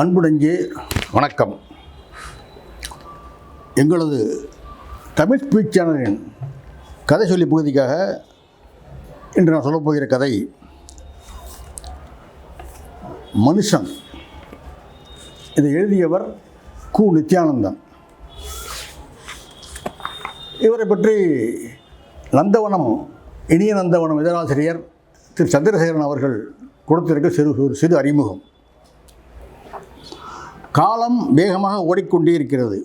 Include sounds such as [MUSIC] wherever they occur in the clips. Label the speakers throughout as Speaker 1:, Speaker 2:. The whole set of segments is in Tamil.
Speaker 1: அன்புடைஞ்சு வணக்கம். எங்களது தமிழ் ஸ்பீச் சேனலின் கதை சொல்லி பகுதிக்காக இன்று நான் சொல்லப்போகிற கதை மனுஷன். இதை எழுதியவர் கு. நித்யானந்தன். இவரை பற்றி நந்தவனம் இனிய நந்தவனம் இதழாசிரியர் திரு. சந்திரசேகரன் அவர்கள் கொடுத்திருக்க சிறு சிறு அறிமுகம். காலம் வேகமாக ஓடிக்கொண்டே இருக்கிறது.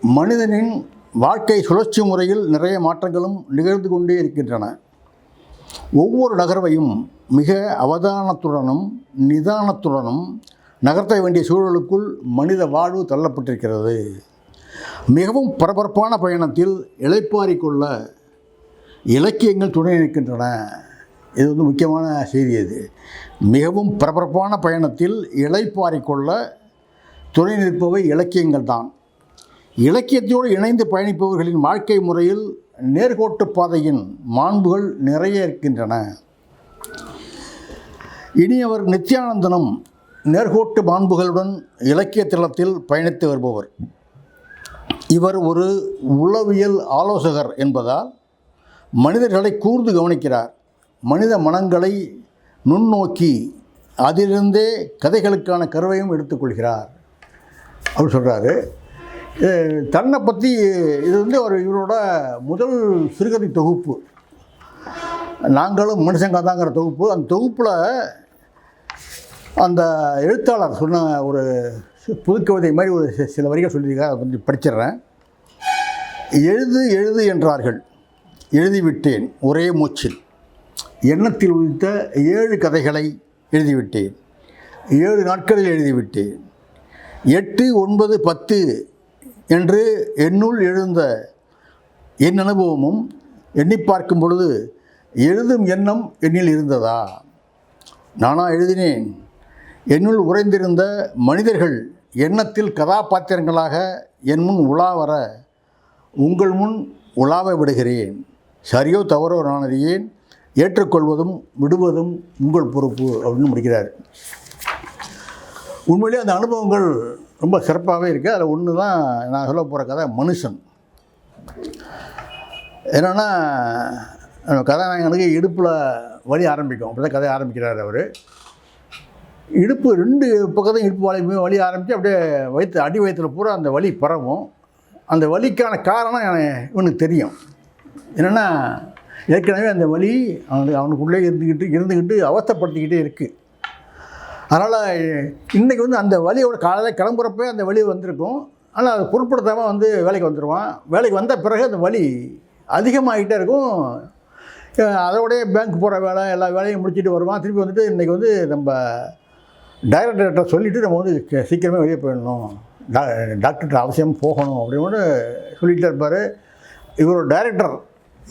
Speaker 1: மனிதனின் வாழ்க்கை சுழற்சி முறையில் நிறைய மாற்றங்களும் நிகழ்ந்து கொண்டே இருக்கின்றன. ஒவ்வொரு நகர்வையும் மிக அவதானத்துடனும் நிதானத்துடனும் நகர்த்த வேண்டிய சூழலுக்குள் மனித வாழ்வு தள்ளப்பட்டிருக்கிறது. மிகவும் பரபரப்பான பயணத்தில் இழைப்பாரிக்கொள்ள இலக்கியங்கள் துணை நிற்கின்றன. இது வந்து முக்கியமான செய்தி இது. மிகவும் பரபரப்பான பயணத்தில் இழைப்பாரிக்கொள்ள துணை நிற்பவை இலக்கியங்கள் தான் இலக்கியத்தோடு இணைந்து பயணிப்பவர்களின் வாழ்க்கை முறையில் நேர்கோட்டு பாதையின் மாண்புகள் நிறைய இருக்கின்றன. இனியவர் நித்யானந்தனம் நேர்கோட்டு மாண்புகளுடன் இலக்கிய தளத்தில் பயணித்து வருபவர். இவர் ஒரு உளவியல் ஆலோசகர் என்பதால் மனிதர்களை கூர்ந்து கவனிக்கிறார். மனித மனங்களை நுண்ணோக்கி அதிலிருந்தே கதைகளுக்கான கருவையும் எடுத்துக்கொள்கிறார் அப்படி சொல்கிறாரு தன்னை பற்றி இது வந்து ஒரு இவரோட முதல் சிறுகதை தொகுப்பு. நாங்களும் மனுஷங்கதாங்கிற தொகுப்பு. அந்த தொகுப்பில் அந்த எழுத்தாளர் சொன்ன ஒரு புதுக்கவிதை மாதிரி ஒரு சில வரிகள் சொல்லியிருக்காங்க அதை கொஞ்சம் படிச்சிடுறேன். எழுது எழுது என்றார்கள். எழுதிவிட்டேன் ஒரே மூச்சில். எண்ணத்தில் உதித்த ஏழு கதைகளை எழுதிவிட்டேன். ஏழு நாட்களில் எழுதிவிட்டேன். எட்டு ஒன்பது பத்து என்று என்னுள் எழுந்த என் அனுபவமும் எண்ணி பார்க்கும் பொழுது எழுதும் எண்ணம் என்னில் இருந்ததா? நானா எழுதினேன். என்னுள் உறைந்திருந்த மனிதர்கள் எண்ணத்தில் கதாபாத்திரங்களாக என் முன் உலா வர உங்கள் முன் உலாவ விடுகிறேன். சரியோ தவறோ நான் அறியேன். ஏற்றுக்கொள்வதும் விடுவதும் உங்கள் பொறுப்பு அப்படின்னு முடிக்கிறார். உண்மையிலேயே அந்த அனுபவங்கள் ரொம்ப சிறப்பாகவே இருக்குது அதில் ஒன்று தான் நான் சொல்ல போகிற கதை மனுஷன். என்னென்னா கதாநாயகனுக்கு இடுப்பில் வலி ஆரம்பிக்கும். அப்படி தான் கதை ஆரம்பிக்கிறார் அவர். இடுப்பு ரெண்டு பக்கத்தையும் இடுப்பு வலி வலி ஆரம்பித்து அப்படியே வயிற்று அடி வயிற்றுல பூரா அந்த வலி பரவும். அந்த வலிக்கான காரணம் எனக்கு இவனுக்கு தெரியும். என்னென்னா ஏற்கனவே அந்த வலி அவனுக்கு அவனுக்குள்ளே இருந்துக்கிட்டு இருந்துக்கிட்டு அவஸ்தப்படுத்திக்கிட்டே இருக்குது அதனால் இன்றைக்கி வந்து அந்த வழியோட காலையில் கிளம்புறப்பே அந்த வழி வந்திருக்கும். ஆனால் அதை பொருட்படுத்தாமல் வந்து வேலைக்கு வந்துடுவான் வேலைக்கு வந்த பிறகு அந்த வலி அதிகமாகிட்டே இருக்கும். அஹ் அதோடய பேங்க் போகிற வேலை எல்லா வேலையும் முடிச்சுட்டு வருவான். திருப்பி வந்துட்டு இன்றைக்கி வந்து நம்ம டைரக்டர்கிட்ட சொல்லிவிட்டு நம்ம வந்து சீக்கிரமே வெளியே போயிடணும். டா டாக்டர்கிட்ட அவசியம் போகணும் அப்படின்னு சொல்லிகிட்டே இருப்பார். இவரோட டைரக்டர்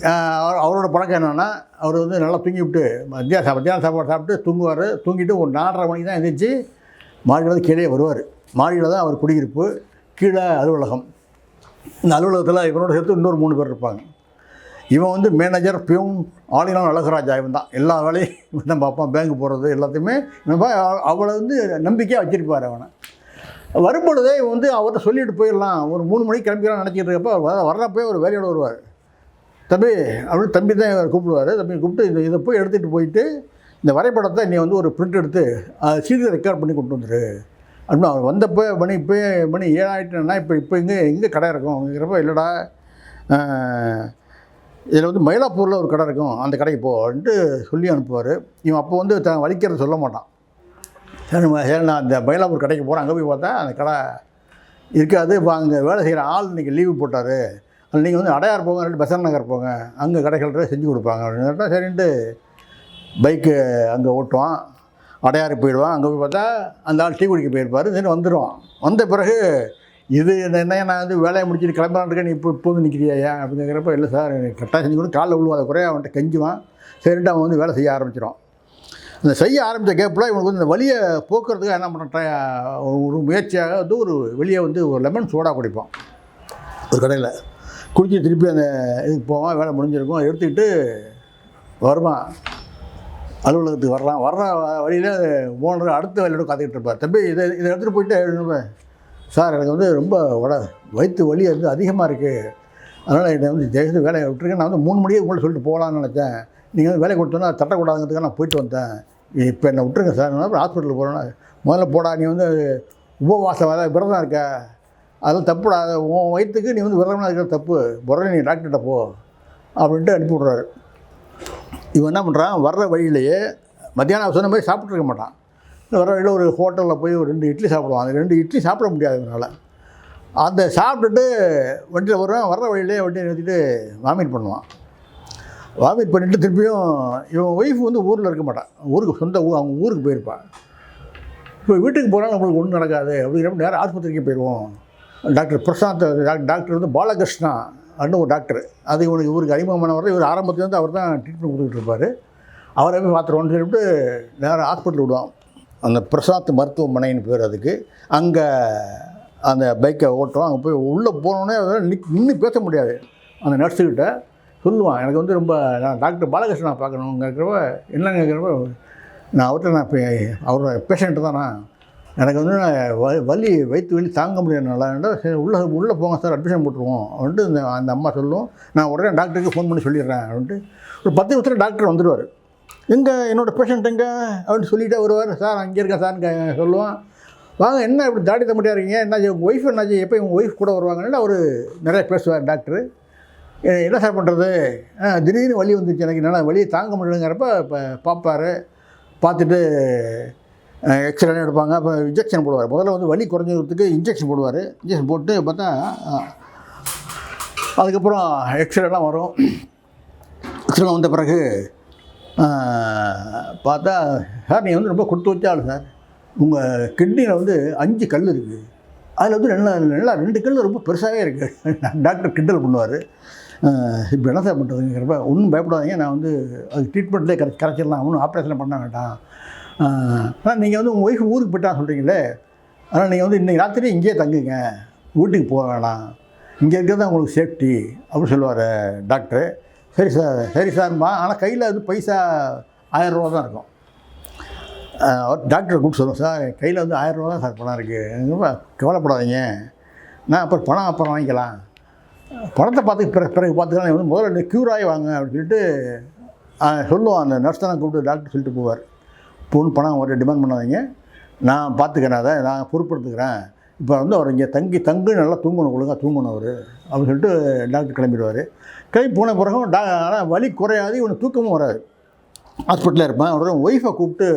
Speaker 1: அவரோட பழக்கம் என்னென்னா அவர் வந்து நல்லா தூங்கிவிட்டு மத்தியான சா- மத்தியான சாப்பாடு சாப்பிட்டு தூங்குவார். தூங்கிட்டு ஒரு நாலரை மணிக்கு தான் எழுந்திரிச்சு மாடியில் வந்து கீழே வருவார். மாடியில் தான் அவர் குடியிருப்பு. கீழே அலுவலகம். இந்த அலுவலகத்தில் இவனோட சேர்த்து இன்னொரு மூணு பேர் இருப்பாங்க. இவன் வந்து மேனேஜர் பியூன் ஆளினால் அழகராஜா இவன் தான். எல்லா வேலையும் இவன் தான் பார்ப்பான். பேங்க் போகிறது எல்லாத்தையுமே இவன் அவளை வந்து நம்பிக்கையாக வச்சிருப்பார் அவனை. வரும்பொழுதே இவன் வந்து அவர்கிட்ட சொல்லிட்டு போயிடலாம். ஒரு மூணு மணிக்கு கிளம்பிக்கலாம் நினச்சிட்டு இருக்கப்போ வ- ஒரு வேலையோடு வருவார். தம்பி அப்படின்னு தம்பி தான் இவர் கூப்பிடுவார். தம்பி கூப்பிட்டு இந்த இதை போய் எடுத்துகிட்டு போயிட்டு இந்த வரைபடத்தை நீ வந்து ஒரு பிரிண்ட் எடுத்து சீரியல் ரெக்கார்ட் பண்ணி கொண்டு வந்துரு. அப்படின்னு அவர் வந்தப்போ மணி இப்போ மணி ஏழாயிட்டுனா இப்போ இப்போ இங்கே எங்கே கடை இருக்கும். அப்படிங்கிறப்ப இல்லைடா இதில் வந்து மயிலாப்பூரில் ஒரு கடை இருக்கும். அந்த கடைக்கு போன்ட்டு சொல்லி அனுப்புவார். இவன் அப்போ வந்து த வலிக்கிறத சொல்ல மாட்டான். சரி சரி நான் அந்த மயிலாப்பூர் கடைக்கு போகிறேன் அங்கே போய் பார்த்தா அந்த கடை இருக்காது. இப்போ அங்கே வேலை செய்கிற ஆள் இன்றைக்கி லீவு போட்டார். நீங்கள் வந்து அடையார் போங்க ரெண்டு பெசன் நகர் போங்க அங்கே கடைகள் செஞ்சு கொடுப்பாங்க. அப்படின்னு கேட்டா சரின்ட்டு பைக்கு அங்கே ஓட்டுவான் அடையாறு போயிடுவான். அங்கே போய் பார்த்தா அந்த ஆள் டீ குடிக்க போயிருப்பார் சரி வந்துடுவான் வந்த பிறகு இது என்ன நான் வந்து வேலையை முடிச்சுட்டு கிளம்பலான்னு இருக்கேன் நீ இப்போ இப்போ வந்து நிற்கிறியா அப்படின்னு கேட்குறப்ப இல்லை சார் எனக்கு கரெக்டாக செஞ்சு கொடு. காலைல விழுவாத குறைய அவன்கிட்ட கெஞ்சுவான். சரின்ட்டு அவன் வந்து வேலை செய்ய ஆரம்பிச்சிடும் அந்த செய்ய ஆரம்பித்த கேப்பில் இவனுக்கு வந்து இந்த வழியை போக்குறதுக்கு என்ன பண்ணுறேன் ஒரு முயற்சியாக வந்து ஒரு வெளியே வந்து ஒரு லெமன் சோடா குடிப்பான். ஒரு கடையில். குடிச்சு திருப்பி அந்த இதுக்கு போவான் வேலை முடிஞ்சிருக்கும். எடுத்துக்கிட்டு வருவான். அலுவலகத்துக்கு வர்றான் வர்ற வழியில் ஓனர் அடுத்த வேலையோட காத்துக்கிட்டு இருப்பார். தம்பி இதை இதை எடுத்துகிட்டு போயிட்டு சார் எனக்கு வந்து ரொம்ப உட வயிற்று வலி வந்து அதிகமாக இருக்குது அதனால் என்னை வந்து தேசத்து வேலையை விட்டுருக்கேன் நான் வந்து மூணு மணிக்கு உங்களை சொல்லிட்டு போகலான்னு நினச்சேன். நீங்கள் வந்து வேலை கொடுத்தோன்னா தட்டக்கூடாதுங்கிறதுக்காக நான் போயிட்டு வந்தேன். இப்போ என்னை விட்டுருங்க சார். நான் அப்புறம் ஹாஸ்பிட்டலுக்கு போகிறேன்னா முதல்ல போடா நீ வந்து உபவாசம் வர விரதம் இருக்க. அதெல்லாம் தப்புடா. உன் வயிற்றுக்கு நீ வந்து விரதமாக இருக்கிற தப்பு. உடனே நீ டாக்டர்கிட்ட போ அப்படின்ட்டு அனுப்பி விட்றாரு. இவன் என்ன பண்ணுறான் வர்ற வழியிலேயே மத்தியானம் சொன்ன மாதிரி சாப்பிட்ருக்க மாட்டான். வர வழியில் ஒரு ஹோட்டலில் போய் ஒரு ரெண்டு இட்லி சாப்பிடுவான். அந்த ரெண்டு இட்லி சாப்பிட முடியாது இவனால். அந்த சாப்பிட்டுட்டு வண்டியில் வருவான் வர்ற வழியிலே வண்டியை நிறுத்திட்டு வாமிட் பண்ணுவான். வாமிட் பண்ணிவிட்டு திருப்பியும் இவன் ஒய்ஃப் வந்து ஊரில் இருக்க மாட்டான். ஊருக்கு சொந்த ஊர் அவங்க ஊருக்கு போயிருப்பான். இப்போ வீட்டுக்கு போனால் நம்மளுக்கு ஒன்றும் நடக்காது. அப்படிங்கிறப்ப நேரம் ஆஸ்பத்திரிக்கு போயிடுவோம் டாக்டர் பிரசாந்த் டாக்டர் வந்து பாலகிருஷ்ணா அப்படின்னு ஒரு டாக்டர். அது இவனுக்கு இவருக்கு அறிமுகமானவர் இவர் ஆரம்பத்துலேருந்து அவர் தான் ட்ரீட்மெண்ட் கொடுத்துட்டு இருப்பார். அவரை போய் பார்த்துருவோம்னு சொல்லிட்டு நேரம் ஹாஸ்பிட்டல் விடுவான். அந்த பிரசாந்த் மருத்துவமனைன்னு பேர் அதுக்கு. அங்கே அந்த பைக்கை ஓட்டுவோம் அங்கே போய் உள்ளே போனோடனே நிக் நின்று பேச முடியாது. அந்த நர்ஸுக்கிட்ட சொல்லுவான் எனக்கு வந்து ரொம்ப நான் டாக்டர் பாலகிருஷ்ணா பார்க்கணுங்கிறப்ப என்னங்கிறப்ப நான் அவர்கிட்ட நான் அவரோட பேஷண்ட்டு தான்? நான் எனக்கு வந்து நான் வ- வலி வயிற்று வலி தாங்க முடியாதுனால சரி உள்ளே உள்ளே போங்க சார் அட்மிஷன் போட்டுருவோம் அப்படின்ட்டு இந்த அந்த அம்மா சொல்லும். நான் உடனே டாக்டருக்கு ஃபோன் பண்ணி சொல்லிடுறேன் அப்படின்ட்டு. ஒரு பத்து நிமிஷத்தில் டாக்டர் வந்துடுவார் எங்கே என்னோடய பேஷண்ட் எங்கே? அப்படின்னு சொல்லிட்டே வருவார். சார் அங்கே இருக்கேன் சார்னு சொல்லுவான். வாங்க என்ன இப்படி தாடி தம்பிட்டா இருக்கீங்க? என்னாச்சு உங்கள் ஒய்ஃப் என்னாச்சு எப்போ உங்கள் ஒய்ஃப் கூட வருவாங்கன்னு அவர் நிறைய பேசுவார் டாக்டரு. என்ன சார் பண்ணுறது திடீர்னு வலி வந்துச்சு. எனக்கு என்னால் வலியை தாங்க முடியலங்கிறப்ப இப்போ பார்ப்பார் பார்த்துட்டு எக்ஸ்ரே எடுப்பாங்க. அப்போ இன்ஜெக்ஷன் போடுவார். முதல்ல வந்து வலி குறைஞ்சதுக்கு இன்ஜெக்ஷன் போடுவார். இன்ஜெக்ஷன் போட்டு பார்த்தா அதுக்கப்புறம் எக்ஸ்ரேலாம் வரும். எக்ஸ்ரே வந்த பிறகு பார்த்தா சார் நீங்கள் வந்து ரொம்ப கொடுத்து வச்ச ஆள் சார் உங்கள் கிட்னியில் வந்து அஞ்சு கல் இருக்குது அதில் வந்து நல்லா நல்லா ரெண்டு கல் ரொம்ப பெருசாகவே இருக்குது டாக்டர் [LAUGHS] கிண்டல் பண்ணுவார். இப்போ என்ன சார் பண்ணுறதுங்கிறப்ப ஒன்றும் பயப்படாதீங்க. நான் வந்து அது ட்ரீட்மெண்ட்லேயே கரை கரைச்சிடலாம். ஒன்றும் ஆப்ரேஷன் பண்ண வேண்டாம். ஆனால் நீங்கள் வந்து உங்கள் ஒய்ஃப் ஊருக்கு போயிட்டான்னு சொல்கிறீங்களே ஆனால் நீங்கள் வந்து இன்றைக்கி ராத்திரி இங்கேயே தங்குங்க. வீட்டுக்கு போக வேணாம். இங்கே இருக்கிறது தான் உங்களுக்கு சேஃப்டி அப்படின்னு சொல்லுவார் டாக்டரு சரி சார் சரி சார்மா ஆனால் கையில் வந்து பைசா ஆயிரம் ரூபா தான் இருக்கும். அவர் டாக்டரை கூப்பிட்டு சொல்லுவோம் சார் கையில் வந்து ஆயிரம் ரூபா தான் சார் பணம் இருக்குது கவலைப்படாதீங்க. நான் அப்புறம் பணம் அப்புறம் வாங்கிக்கலாம். பணத்தை பார்த்து பிறகு பிறகு பார்த்துக்கலாம். வந்து முதல்ல க்யூர் ஆகி வாங்க அப்படின்னு சொல்லிட்டு சொல்லுவான் சொல்லுவோம் அந்த நர்ஸ் தான் கூப்பிட்டு டாக்டர் சொல்லிட்டு போவார். பொண்ணு பணம் ஒரு டிமாண்ட் பண்ணாதீங்க. நான் பார்த்துக்கிறேன் அதை நான் பொறுப்படுத்துக்கிறேன் இப்போ வந்து அவர் இங்கே தங்கி தங்கு நல்லா தூங்கணும் ஒழுங்காக தூங்கணும் அவர். அப்படின்னு சொல்லிட்டு டாக்டர் கிளம்பிடுவார். கிளம்பி போன பிறகும் டா ஆனால் வலி குறையாது இவனுக்கு தூக்கமும் வராது. ஹாஸ்பிட்டலில் இருப்பேன். உடனே ஒய்ஃபை கூப்பிட்டு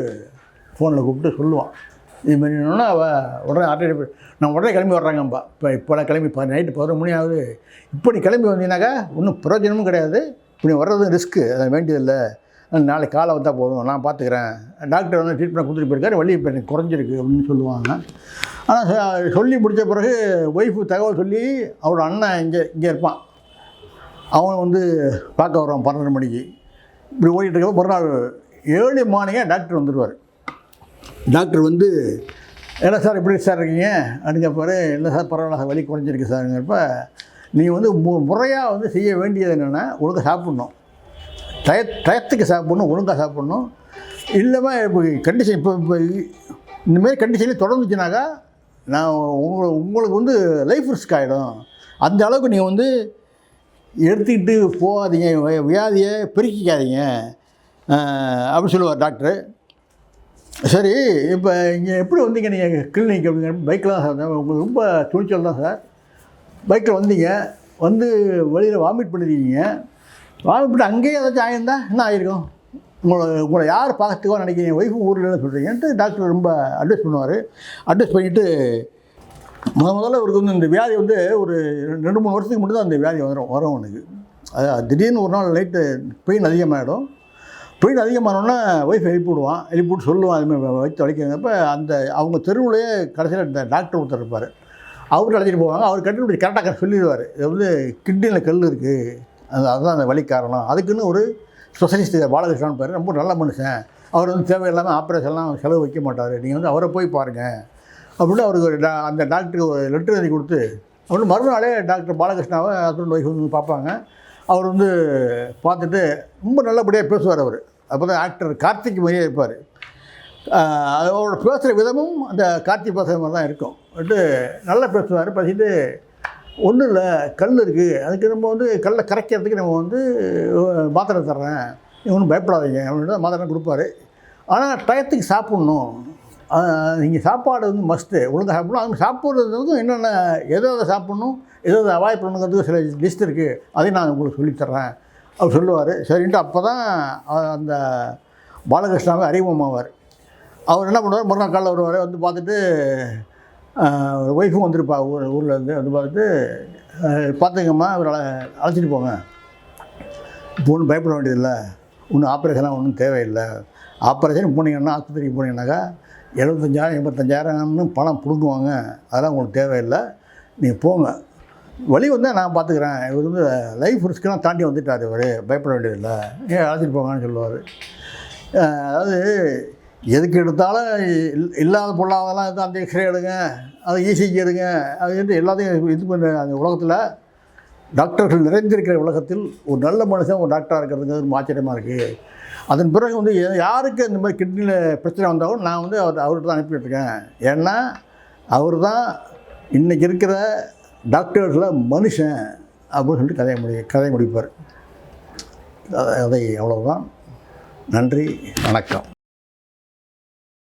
Speaker 1: ஃபோனில் கூப்பிட்டு சொல்லுவான். இது மாதிரினா அவள் உடனே ஆட்டோ நான் உடனே கிளம்பி வர்றாங்கப்பா. இப்போ இப்போலாம் கிளம்பி இப்போ நைட்டு பதினொரு மணி ஆகுது. இப்படி கிளம்பி வந்தீங்கன்னாக்கா ஒன்றும் பிரயோஜனமும் கிடையாது. இப்படி வர்றதும் வர்றது ரிஸ்க்கு அது வேண்டியதில்லை. நாளைக்கு காலை வந்தால் போதும். நான் பார்த்துக்கிறேன். டாக்டர் வந்து ட்ரீட்மெண்ட் கொடுத்துட்டு போயிருக்காரு. வலி இப்போ எனக்கு குறைஞ்சிருக்கு அப்படின்னு சொல்லுவாங்க. ஆனால் சொல்லி முடித்த பிறகு ஒய்ஃபு தகவல் சொல்லி அவரோட அண்ணன் இங்கே இங்கே இருப்பான். அவன் வந்து பார்க்க வருவான் பன்னெண்டு மணிக்கு. இப்படி ஓடிட்டு இருக்கப்ப மறுநாள் ஏழு மார்னிங்காக டாக்டர் வந்துடுவார் டாக்டர் வந்து என்ன சார் எப்படி சார் இருக்கீங்க? அப்படிங்க பிறகு இல்லை சார் பரவாயில்ல சார் வலி குறைஞ்சிருக்கு சாருங்கிறப்ப நீங்கள் வந்து மு முறையாக வந்து செய்ய வேண்டியது என்னென்னா ஒழுங்காக சாப்பிட்ணும். டய டயத்துக்கு சாப்பிட்ணும் ஒழுங்காக சாப்பிட்ணும். இல்லாமல் இப்போ கண்டிஷன் இப்போ இப்போ இந்தமாரி கண்டிஷன்லேயே தொடர்ந்துச்சுனாக்கா நான் உங்களை உங்களுக்கு வந்து லைஃப் ரிஸ்க் ஆகிடும் அந்த அளவுக்கு நீங்கள் வந்து எடுத்துக்கிட்டு போகாதீங்க வியாதியை பெருக்கிக்காதீங்க. அப்படின்னு சொல்லுவார் டாக்டரு சரி இப்போ இங்கே எப்படி வந்தீங்க நீங்கள் கிளினிக் அப்படிங்கிற பைக்கில் தான் சார் உங்களுக்கு ரொம்ப துணிச்சல் தான் சார். பைக்கில் வந்தீங்க வந்து வழியில் வாமிட் பண்ணிருக்கீங்க. வாமிட் அங்கேயே ஏதாச்சும் ஆயிருந்தா என்ன ஆயிருக்கும்? உங்களை உங்களை யார் பார்த்துக்கோ நினைக்கிறீங்க ஒய்ஃபு ஊரில் சொல்கிறீங்கன்ட்டு டாக்டர் ரொம்ப அட்வைஸ் பண்ணுவார். அட்வைஸ் பண்ணிவிட்டு முத முதல்ல இவருக்கு வந்து இந்த வியாதி வந்து ஒரு ரெண்டு மூணு வருஷத்துக்கு மட்டும் தான் அந்த வியாதி வந்துடும் வரும் அவனுக்கு. அது திடீர்னு ஒரு நாள் நைட்டு பெயின் அதிகமாகிடும் பெயின் அதிகமானோன்னா ஒய்ஃப் எழுப்பி விடுவான் எழுப்பி விட்டு சொல்லுவான் அதுமாதிரி வைத்து வலிக்கிறப்ப அந்த அவங்க தெருவுலேயே கடைசியில் இந்த டாக்டர் ஒருத்தர் இருப்பார். அவர்கிட்ட அழைச்சிட்டு போவாங்க. அவர் கட்டி கரெக்டாக சொல்லிடுவார். இது வந்து கிட்னியில் கல் இருக்குது அதுதான் அந்த வழி காரணம். அதுக்குன்னு ஒரு ஸ்பெஷலிஸ்ட் பாலகிருஷ்ணன் பேர் ரொம்ப நல்ல மனுஷன். அவர் வந்து தேவையில்லாமல் ஆப்ரேஷன்லாம் செலவு வைக்க மாட்டார். நீங்கள் வந்து அவரை போய் பாருங்கள் அப்படின்னு அவருக்கு ஒரு அந்த டாக்டருக்கு ஒரு லெட்டர் எழுதி கொடுத்து அப்படின்னு மறுநாளே டாக்டர் பாலகிருஷ்ணாவை ஹஸ்பண்ட் ஒய்ஃப் வந்து பார்ப்பாங்க. அவர் வந்து பார்த்துட்டு ரொம்ப நல்லபடியாக பேசுவார் அவர். அப்போ தான் ஆக்டர் கார்த்திக் மாதிரியே இருப்பார். அவரோட பேசுகிற விதமும் அந்த கார்த்திக் பேசுகிற மாதிரி தான் இருக்கும். வந்துட்டு நல்லா பேசுவார். பேசிட்டு ஒன்றும் இல்லை கல் இருக்குது அதுக்கு நம்ம வந்து கல்லை கரைக்கிறதுக்கு நம்ம வந்து மாத்திரை தர்றேன். ஒன்றும் பயப்படாதீங்க. அப்படின்னு மாத்திரை கொடுப்பாரு. ஆனால் டயத்துக்கு சாப்பிட்ணும். நீங்கள் சாப்பாடு வந்து மஸ்ட்டு ஒழுங்காக சாப்பிடணும். அது சாப்பிட்றதுக்கும் என்னென்ன எதை எதை சாப்பிட்ணும் எதை எதை அவாய்ட் பண்ணணுங்கிறதுக்கு சில லிஸ்ட் இருக்குது அதையும் நான் உங்களுக்கு சொல்லித்தர்றேன் அவர் சொல்லுவார். சரின்ட்டு அப்போ தான் அந்த பாலகிருஷ்ணாவே அறிமுகமாவார். அவர் என்ன பண்ணுவார்? மறுநாள் காலையில் வருவார். வந்து பார்த்துட்டு ஒய்ஃபும் வந்திருப்பா ஊர் ஊர்லேருந்து வந்து பார்த்து பார்த்துங்கம்மா இவரை அழைச்சிட்டு போங்க. இப்போ ஒன்றும் பயப்பட வேண்டியதில்லை. ஒன்றும் ஆப்ரேஷன்லாம் ஒன்றும் தேவையில்லை. ஆப்ரேஷன் போனீங்கன்னா ஆஸ்பத்திரிக்கு போனீங்கன்னாக்கா எழுபத்தஞ்சாயிரம் எண்பத்தஞ்சாயிரம்னு பணம் பிடுங்குவாங்க. அதெல்லாம் உங்களுக்கு தேவையில்லை. நீங்கள் போங்க. வழி வந்தால் நான் பார்த்துக்கிறேன். இவர் வந்து லைஃப் ரிஸ்க்கெல்லாம் தாண்டி வந்துட்டார் இவர். பயப்பட வேண்டியதில்லை. ஏன் அழைச்சிட்டு போங்கன்னு சொல்லுவார். அதாவது எதுக்கு எடுத்தாலும் இல்- இல்லாத பொருளாதெல்லாம் எதுவும் அந்த எக்ஸ்ரே எடுங்க. அதை இசிஜி எடுங்க அது வந்து எல்லாத்தையும் இது பண்ண அந்த உலகத்தில் டாக்டர்கள் நிறைந்திருக்கிற உலகத்தில் ஒரு நல்ல மனுஷன் ஒரு டாக்டராக இருக்கிறதுங்கிறது ரொம்ப ஆச்சரியமாக இருக்குது அதன் பிறகு வந்து யாருக்கு இந்த மாதிரி கிட்னியில் பிரச்சனை வந்தாலும் நான் வந்து அவர் அவர்கிட்ட தான் அனுப்பிட்டுருக்கேன் ஏன்னா அவர் தான் இன்றைக்கி இருக்கிற டாக்டர்ஸில் மனுஷன் அப்படின்னு சொல்லிட்டு கதையை முடி கதையை முடிப்பார். அதை- அதை அவ்வளவுதான். நன்றி வணக்கம்.